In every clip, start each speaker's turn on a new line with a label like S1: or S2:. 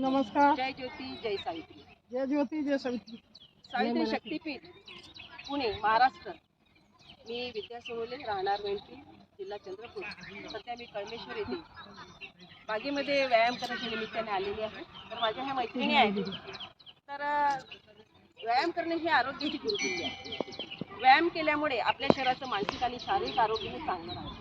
S1: नमस्कार.
S2: जय ज्योती जय सावित्री.
S1: जय ज्योती जय सवित्री.
S2: सावित्री शक्तीपीठ पुणे महाराष्ट्र. मी विद्या सोनवले राहणार वेंटी जिल्हा चंद्रपूर. सध्या मी कळमेश्वर येथे बागेमध्ये व्यायाम करण्याच्या निमित्ताने आलेली आहे. तर माझ्या ह्या मैत्रिणी आहेत. तर व्यायाम करणे हे आरोग्याची गुरुकिल्ली आहे. व्यायाम केल्यामुळे आपल्या शरीराचं मानसिक आणि शारीरिक आरोग्य हे चांगलं राहतं.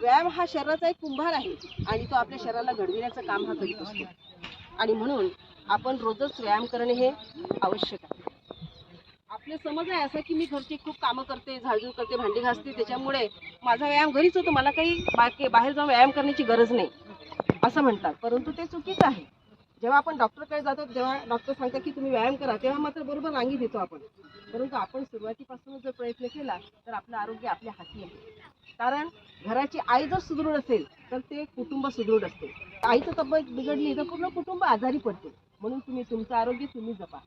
S2: व्यायाम हा शरीराचा एक कुंभार आहे आणि तो आपल्या शरीराला घडविण्याचं काम हा करीत असतो. आणि म्हणून आपण रोजच व्यायाम करणे हे आवश्यक आहे. आपले समज आहे असं की मी घरची खूप कामं करते झाडझूड करते भांडी घासते त्याच्यामुळे माझा व्यायाम घरीच होतो. मला काही बाकी बाहेर जाऊन व्यायाम करण्याची गरज नाही. असं म्हणतात. परंतु ते चुकीचं आहे. जेव्हा आपण डॉक्टरकडे जातो तेव्हा डॉक्टर सांगतात की तुम्ही व्यायाम करा तेव्हा मात्र बरोबर रांगी देतो आपण. परंतु आपण सुरुवातीपासूनच जर प्रयत्न केला तर आपलं आरोग्य आपल्या हाती आहे कारण घराची आई जर सुदृढ असेल तर ते कुटुंब सुदृढ असते. आईचं तब्येत बिघडली तर पूर्ण कुटुंब आजारी पडते. म्हणून तुम्ही तुमचं आरोग्य तुम्ही जपा.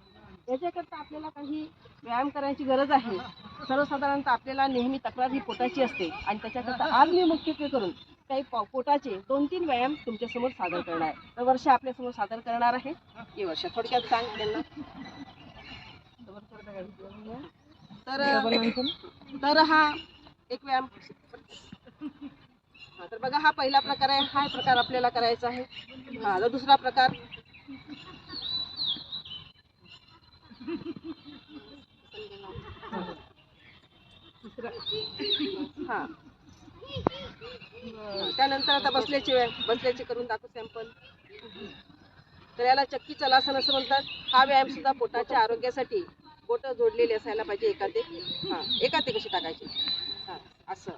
S2: याच्याकरता आपल्याला काही व्यायाम करायची गरज आहे? सर्वसाधारणतः आपल्याला नेहमी तक्रार ही पोटाची असते. आणि त्याच्याकरता आज मी मुख्यत्वे करून काही पोटाचे दोन तीन व्यायाम तुमच्यासमोर सादर करणार. आहे तर वर्षा आपल्यासमोर सादर करणार आहे. ही वर्षा थोडक्यात सांग त्यांना. तर तर हा एक व्यायाम. तर बघा हा पहिला प्रकार आहे. हा प्रकार आपल्याला करायचा आहे. हा आता दुसरा प्रकार. दुसरा हा, त्यानंतर आता बसल्याचे व्यायाम बसल्याचे करून दाखवू सॅम्पल तर याला चक्की चलासन असं म्हणतात. हा व्यायाम सुद्धा पोटाच्या आरोग्यासाठी बोट जोडलेली असायला पाहिजे एकाते. हा एकाते कशी टाकायची? हा असं.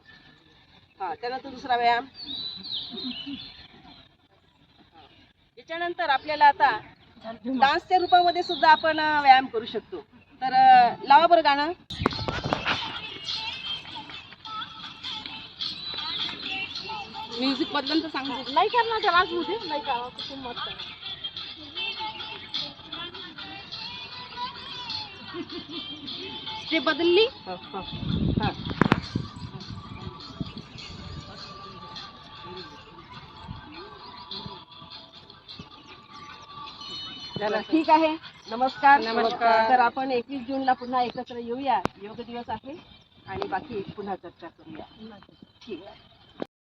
S2: हा त्यानंतर दुसरा व्यायाम. त्याच्यानंतर याच्यानंतर आपल्याला आता डान्सच्या रूपामध्ये सुद्धा आपण व्यायाम करू शकतो. तर लावा बरं गाणं. म्युझिक बदलून तर सांगू
S1: नाही करणार त्यालाच होते नाही का? आहे.
S2: स्टेप बदलली? चला ठीक आहे. नमस्कार.
S1: नमस्कार.
S2: तर आपण एकवीस जूनला पुन्हा एकत्र येऊया. योग दिवस आहे. आणि बाकी पुन्हा चर्चा करूया. ठीक आहे.